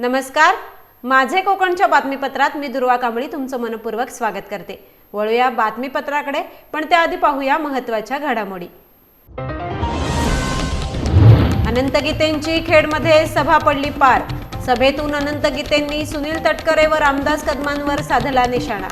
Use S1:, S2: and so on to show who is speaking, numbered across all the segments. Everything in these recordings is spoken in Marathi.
S1: नमस्कार. माझे कोकणच्या बातमीपत्रात मी दुर्वा कांबळी तुमचं मनपूर्वक स्वागत करते. वळूया बातमीपत्राकडे पण त्याआधी पाहूया महत्त्वाच्या घडामोडी. अनंत गीतेंची खेडमध्ये सभा पडली पार. सभेतून अनंत गीतेंनी सुनील तटकरे व रामदास कदमांवर साधला निशाणा.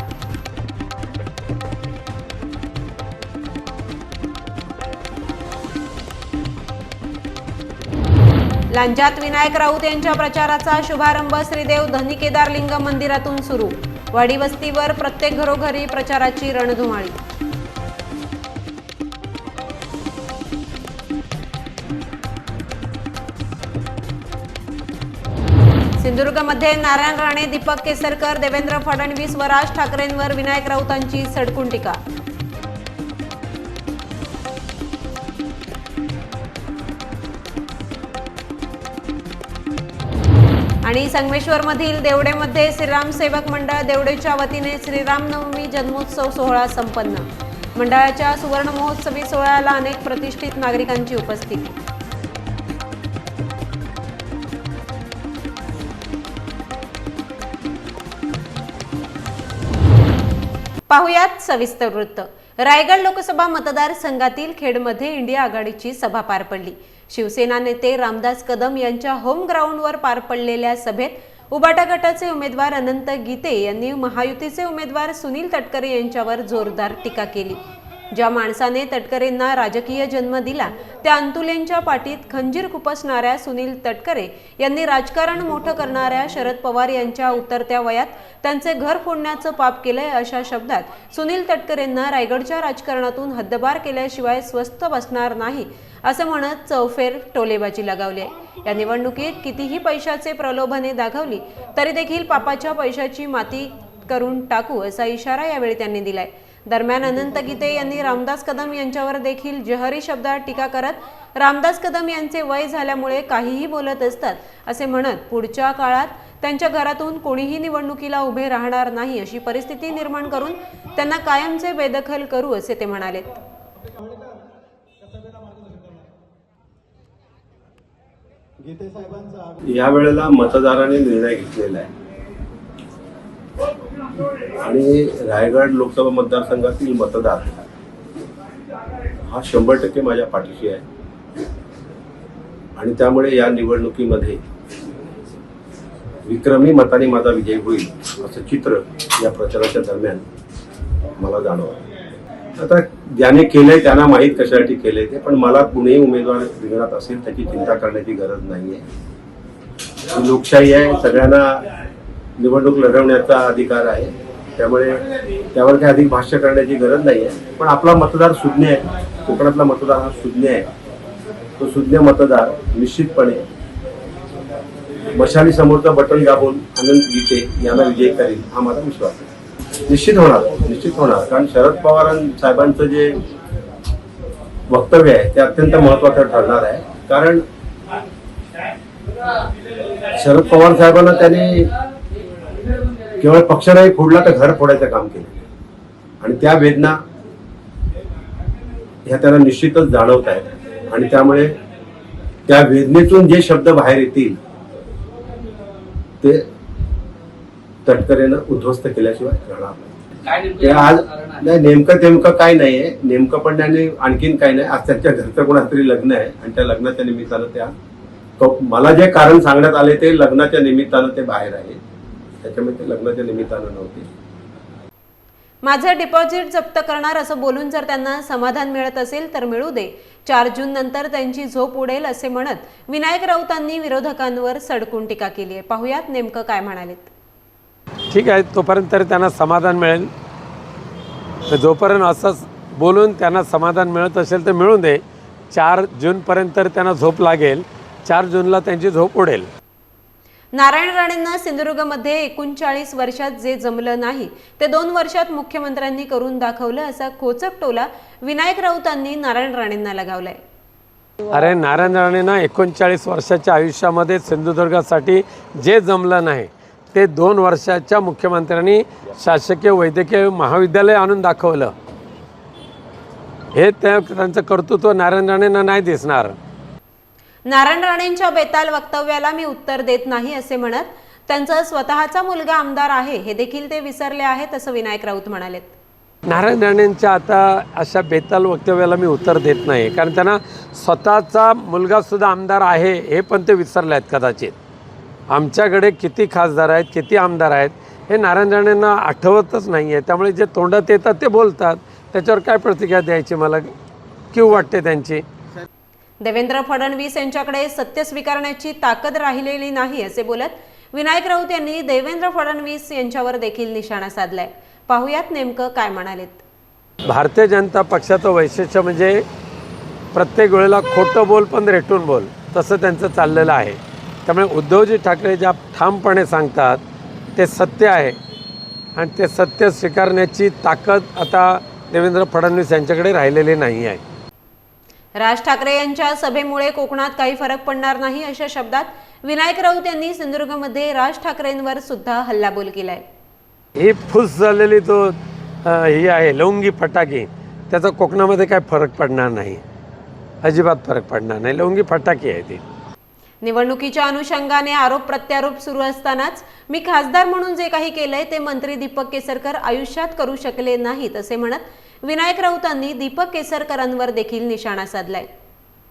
S1: लांजात विनायक राऊत यांच्या प्रचाराचा शुभारंभ श्रीदेव धनिकेदार लिंग मंदिरातून सुरू. वाडीवस्तीवर प्रत्येक घरोघरी प्रचाराची रणधुमाळी. सिंधुदुर्गमध्ये नारायण राणे दीपक केसरकर देवेंद्र फडणवीस व राज ठाकरेंवर विनायक राऊतांची सडकून टीका. आणि संगमेश्वरमधील देवडेमध्ये श्रीराम सेवक मंडळ देवडेच्या वतीने श्रीरामनवमी जन्मोत्सव सोहळा संपन्न. मंडळाच्या सुवर्ण महोत्सवी सोहळ्याला अनेक प्रतिष्ठित नागरिकांची उपस्थिती. पाहुयात सविस्तर वृत्त. रायगड लोकसभा मतदारसंघातील खेडमध्ये इंडिया आघाडीची सभा पार पडली. शिवसेना नेते रामदास कदम यांच्या होम ग्राउंडवर पार पडलेल्या सभेत उबाटा गटाचे उमेदवार अनंत गीते यांनी महायुतीचे उमेदवार सुनील तटकरे यांच्यावर जोरदार टीका केली. ज्या माणसाने तटकरेंना राजकीय जन्म दिला त्या अंतुलेंच्या पाठीत खंजीर खुपसणाऱ्या सुनील तटकरे यांनी राजकारण मोठं करणाऱ्या शरद पवार यांच्या उतरत्या वयात त्यांचे घर फोडण्याचं पाप केलंय अशा शब्दात सुनील तटकरेंना रायगडच्या राजकारणातून हद्दबार केल्याशिवाय स्वस्थ बसणार नाही असं म्हणत चौफेर टोलेबाजी लगावली आहे. या निवडणुकीत कितीही पैशाचे प्रलोभने दाखवली तरी देखील पापाच्या पैशाची माती करून टाकू असा इशारा यावेळी त्यांनी दिलाय. दरम्यान अनंत गीते यांनी रामदास कदम यांच्यावर देखील जहरी शब्दात टीका करत रामदास कदम यांचे वय झाल्यामुळे काहीही बोलत असतात असे म्हणत पुढच्या काळात त्यांच्या घरातून कोणीही निवडणुकीला उभे राहणार नाही अशी परिस्थिती निर्माण करून त्यांना कायमचे बेदखल करू असे ते म्हणालेत
S2: या वेळेला मतदारांनी निर्णय घेतलेला आहे. आणि रायगड लोकसभा मतदारसंघातील मतदार हा शंभर टक्के माझ्या पाठीशी आहे. आणि त्यामुळे या निवडणुकीमध्ये विक्रमी मताने माझा विजय होईल असं चित्र या प्रचाराच्या दरम्यान मला जाणवलं. आता ज्याने केलंय त्यांना माहीत कशासाठी केलंय ते पण मला कुणीही उमेदवार रिंगणात असेल त्याची चिंता करण्याची गरज नाही आहे लोकशाही आहे सगळ्यांना निवडणूक लढवण्याचा अधिकार आहे. त्यामुळे त्यावर काही अधिक भाष्य करण्याची गरज नाही आहे. पण आपला मतदार सुज्ञ आहे. कोकणातला मतदार हा सुज्ञ आहे. तो सुज्ञ मतदार निश्चितपणे मशाली समोरचं बटन दाबून अनंत गीते यांना विजय करेल हा माझा विश्वास आहे. निश्चित होणार निश्चित होणार. कारण शरद पवार साहेबांचं जे वक्तव्य आहे ते अत्यंत महत्वाचं ठरणार आहे. कारण शरद पवार साहेबांना त्यांनी केवळ पक्ष नाही फोडला तर घर फोडायचं काम केलं आणि त्या वेदना ह्या त्यांना निश्चितच जाणवत आहेत. आणि त्यामुळे त्या वेदनेतून जे शब्द बाहेर येतील ते तटकरेनं उद्ध्वस्त केल्याशिवाय राहणार नाही. ते आज नाही नेमकं नेमकं काय नाहीये. नेमकं पण त्याने आणखीन काय नाही. आज त्यांच्या घरचं कोणाचं तरी लग्न आहे. आणि त्या लग्नाच्या निमित्तानं त्या मला जे कारण सांगण्यात आले ते लग्नाच्या निमित्तानं ते बाहेर आहे. त्याच्यामुळे ते लग्नाच्या निमित्तानं नव्हते.
S1: माझं डिपॉझिट जप्त करणार असं बोलून जर त्यांना समाधान मिळत असेल तर मिळू दे. चार जून नंतर त्यांची झोप उडेल असे म्हणत विनायक राऊतांनी विरोधकांवर सडकून टीका केली आहे. पाहुयात नेमकं काय म्हणालेत.
S3: ठीक आहे तोपर्यंत तरी त्यांना समाधान मिळेल. तर जोपर्यंत असंच बोलून त्यांना समाधान मिळत असेल तर मिळून दे. चार जूनपर्यंत तर त्यांना झोप लागेल. चार जूनला त्यांची झोप उडेल.
S1: नारायण राणेंना सिंधुदुर्गमध्ये एकोणचाळीस वर्षात जे जमलं नाही ते दोन वर्षात मुख्यमंत्र्यांनी करून दाखवलं असा खोचक टोला विनायक राऊतांनी नारायण राणेंना लगावलाय.
S3: अरे नारायण राणेंना एकोणचाळीस वर्षाच्या आयुष्यामध्ये सिंधुदुर्गासाठी जे जमलं नाही ते दोन वर्षाच्या मुख्यमंत्र्यांनी शासकीय वैद्यकीय महाविद्यालय आणून दाखवलं. हे त्या त्यांचं कर्तृत्व नारायण राणेंना नाही दिसणार.
S1: नारायण राणेंच्या बेताल वक्तव्याला मी उत्तर देत नाही असे म्हणत त्यांचा स्वतःचा मुलगा आमदार आहे हे देखील ते विसरले आहेत असं विनायक राऊत म्हणालेत.
S3: नारायण राणेंच्या आता अशा बेताल वक्तव्याला मी उत्तर देत नाही कारण त्यांना स्वतःचा मुलगासुद्धा आमदार आहे हे पण ते विसरले आहेत कदाचित. आमच्याकडे किती खासदार आहेत किती आमदार आहेत हे नारायण राणेंना आठवतच नाही आहे त्यामुळे जे तोंडात येतात ते बोलतात. त्याच्यावर काय प्रतिक्रिया द्यायची मला? क्यू वाटते त्यांची?
S1: देवेंद्र फडणवीस यांच्याकडे सत्य स्वीकारण्याची ताकद राहिलेली नाही असे बोलत विनायक राऊत यांनी देवेंद्र फडणवीस यांच्यावर देखील निशाणा साधलाय. पाहुयात नेमकं काय म्हणालेत.
S3: भारतीय जनता पक्षाचं वैशिष्ट्य म्हणजे प्रत्येक वेळेला खोटं बोल पण रेटून बोल तसं त्यांचं चाललेलं आहे. त्यामुळे उद्धवजी ठाकरे ज्या ठामपणे सांगतात ते सत्य आहे. आणि ते सत्य स्वीकारण्याची ताकद आता देवेंद्र फडणवीस यांच्याकडे राहिलेली नाही आहे.
S1: राज ठाकरे यांच्या सभेमुळे कोकणात काही फरक पडणार नाही अशा शब्दात विनायक राऊत यांनी सिंधुदुर्गमध्ये राज ठाकरेंवर सुद्धा हल्लाबोल केलाय.
S3: ही फुस झालेली तो ही आहे लवंगी फटाके त्याचा कोकणामध्ये काय फरक पडणार नाही. अजिबात फरक पडणार नाही. लवंगी फटाके आहे ती
S1: निवडणुकीच्या अनुषंगाने आरोप प्रत्यारोप सुरू असतानाच मी खासदार म्हणून जे काही केलंय ते मंत्री दीपक केसरकर आयुष्यात करू शकले नाहीत असे म्हणत विनायक राऊतांनी दीपक केसरकरांवर देखील निशाणा साधलाय.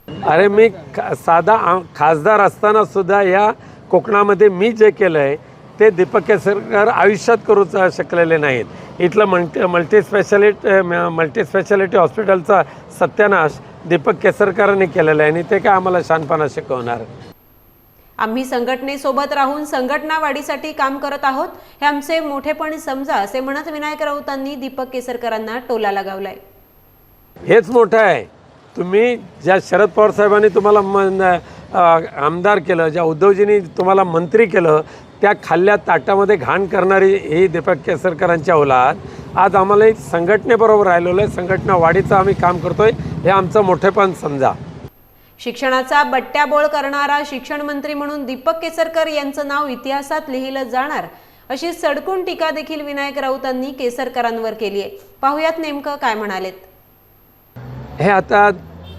S3: अरे मी खा- साधा खासदार असताना सुद्धा या कोकणामध्ये मी जे केलं आहे ते दीपक केसरकर आयुष्यात करू शकलेले नाहीत. इथलं multi multi speciality multi speciality हॉस्पिटलचा सत्यानाश दीपक केसरकरांनी केलेला आहे आणि ते काय आम्हाला शानपणा शिकवणार?
S1: आम्ही संघटनेसोबत राहून संघटना वाढीसाठी काम करत आहोत. हे आमचे मोठेपण समजा असे म्हणत विनायक राऊतांनी दीपक केसरकरांना टोला लगावलाय.
S3: हेच मोठं आहे. तुम्ही ज्या शरद पवार साहेबांनी तुम्हाला आमदार केलं ज्या उद्धवजींनी तुम्हाला मंत्री केलं त्या खाल्ल्या ताटामध्ये घाण करणारी ही दीपक केसरकरांच्या औलाद. आज आम्हाला एक संघटनेबरोबर राहिलेलं आहे. संघटना वाढीचं आम्ही काम करतोय. हे आमचं मोठेपण समजा.
S1: शिक्षणाचा बट्ट्याबोळ करणारा शिक्षण मंत्री म्हणून दीपक केसरकर यांचं नाव इतिहासात लिहिलं जाणार अशी सडकून टीका देखील विनायक राऊतांनी केसरकरांवर केली आहे. पाहुयात नेमकं काय म्हणालेत.
S3: हे आता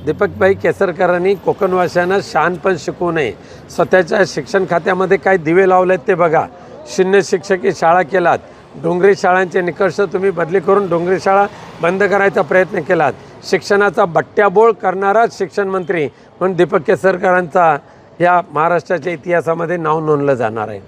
S3: दीपकभाई केसरकरांनी कोकणवासियांना पण शिकवू नये. स्वतःच्या शिक्षण खात्यामध्ये काय दिवे लावलेत ते बघा. शून्य शिक्षकी शाळा केलात. डोंगरी शाळांचे निकष तुम्ही बदली करून डोंगरी शाळा बंद करायचा प्रयत्न केलात. शिक्षणाचा बट्ट्याबोळ करणाराच शिक्षण मंत्री म्हणून दीपक केसरकरांचा या महाराष्ट्राच्या इतिहासामध्ये नाव नोंदलं जाणार आहे.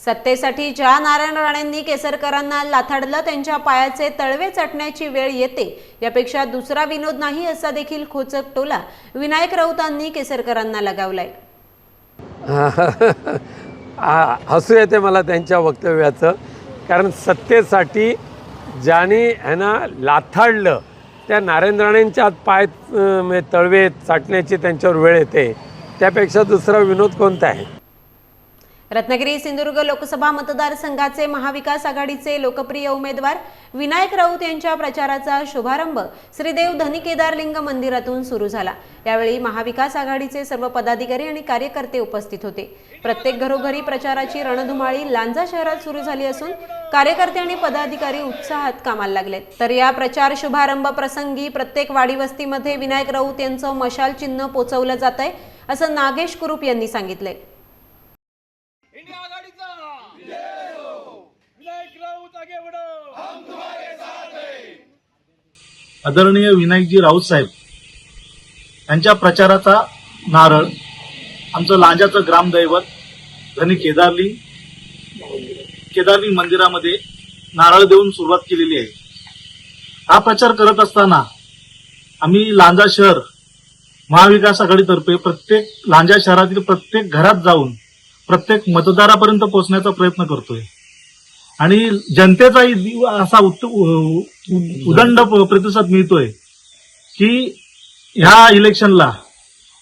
S1: सत्तेसाठी ज्या नारायण राणेंनी केसरकरांना लाथाडलं त्यांच्या पायाचे तळवे चटण्याची वेळ येते. यापेक्षा दुसरा विनोद नाही असा देखील खोचक टोला विनायक राऊतांनी केसरकरांना लगावलाय.
S3: हसू येते मला त्यांच्या वक्तव्याचं. कारण सत्तेसाठी ज्याने ह्यांना लाथाडलं त्या नारायण राणेंच्या आत पाय म्हणजे तळवे चाटण्याची त्यांच्यावर वेळ येते. त्यापेक्षा दुसरा विनोद कोणता आहे?
S1: रत्नागिरी सिंधुदुर्ग लोकसभा मतदारसंघाचे महाविकास आघाडीचे लोकप्रिय उमेदवार विनायक राऊत यांच्या प्रचाराचा शुभारंभ श्रीदेव धनी केदारलिंग मंदिरातून सुरू झाला. यावेळी महाविकास आघाडीचे सर्व पदाधिकारी आणि कार्यकर्ते उपस्थित होते. प्रत्येक घरोघरी प्रचाराची रणधुमाळी लांजा शहरात सुरू झाली असून कार्यकर्ते आणि पदाधिकारी उत्साहात कामाला लागलेत. तर या प्रचार शुभारंभ प्रसंगी प्रत्येक वाडीवस्तीमध्ये विनायक राऊत यांचं मशाल चिन्ह पोचवलं जात आहे असं नागेश कुरुप यांनी सांगितलंय
S4: इंडिया आघाडीचा विनायक राऊत आगे बढ़ो
S5: आदरणीय विनायकजी राऊत साहेब यांच्या प्रचाराचा नारळ आमचं लांजाचं ग्रामदैवत धनी केदारली केदारली मंदिरामध्ये नारळ देऊन सुरुवात केलेली आहे. हा प्रचार करत असताना आम्ही लांजा शहर महाविकास आघाडीतर्फे प्रत्येक लांजा शहरातील प्रत्येक घरात जाऊन प्रत्येक मतदारापर्यंत पोहोचण्याचा प्रयत्न करतोय. आणि जनतेचाही दिव- असा उत्- उ- उदंड. प- प्रतिसाद मिळतोय की ह्या इलेक्शनला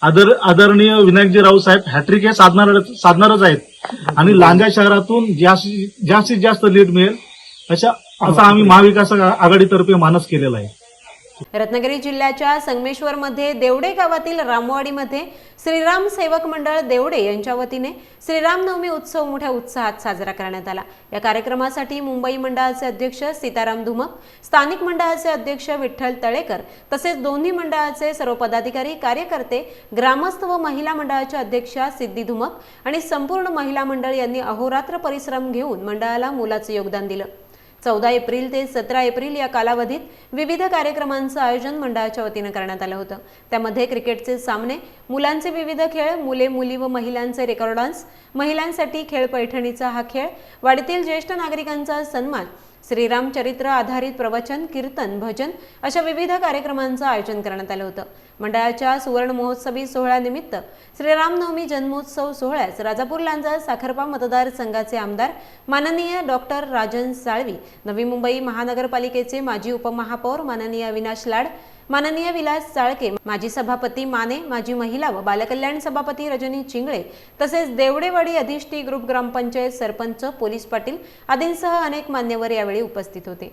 S5: आदर आदरणीय विनायकजी राऊत साहेब हॅट्रिक हे साधणार साधणारच आहेत. आणि लांजा शहरातून जास्तीत जास्तीत जास्त लीड मिळेल अशा असा आम्ही महाविकास आघा- आघाडीतर्फे मानस केलेला आहे.
S1: रत्नागिरी जिल्ह्याच्या संगमेश्वरमध्ये देवडे गावातील रामवाडीमध्ये श्रीराम सेवक मंडळ देवडे यांच्या वतीने श्रीरामनवमी उत्सव मोठ्या उत्साहात साजरा करण्यात आला. या कार्यक्रमासाठी मुंबई मंडळाचे अध्यक्ष सीताराम धुमक स्थानिक मंडळाचे अध्यक्ष विठ्ठल तळेकर तसेच दोन्ही मंडळाचे सर्व पदाधिकारी कार्यकर्ते ग्रामस्थ व महिला मंडळाच्या अध्यक्षा सिद्धी धुमक आणि संपूर्ण महिला मंडळ यांनी अहोरात्र परिश्रम घेऊन मंडळाला मोलाचं योगदान दिलं. चौदा एप्रिल ते सतरा एप्रिल या कालावधीत विविध कार्यक्रमांचं आयोजन मंडळाच्या वतीनं करण्यात आलं होतं. त्यामध्ये क्रिकेटचे सामने मुलांचे विविध खेळ मुले मुली व महिलांचे रेकॉर्डन्स महिलांसाठी खेळ पैठणीचा हा खेळ. वाडीतील ज्येष्ठ नागरिकांचा सन्मान श्रीराम चरित्र आधारित प्रवचन कीर्तन भजन अशा विविध कार्यक्रमांचं आयोजन करण्यात आलं होतं. मंडळाच्या सुवर्ण महोत्सवी सोहळ्यानिमित्त श्रीरामनवमी जन्मोत्सव सोहळ्यास राजापूर लांजा साखरपा मतदारसंघाचे आमदार माननीय डॉक्टर राजन साळवी नवी मुंबई महानगरपालिकेचे माजी उपमहापौर माननीय अविनाश लाड माननीय विलास चाळके माजी सभापती माने माजी महिला व बालकल्याण सभापती रजनी चिंगळे तसेच देवडेवाडी अधिष्ठी ग्रुप ग्रामपंचायत सरपंच पोलीस पाटील आदींसह अनेक मान्यवर यावेळी उपस्थित होते.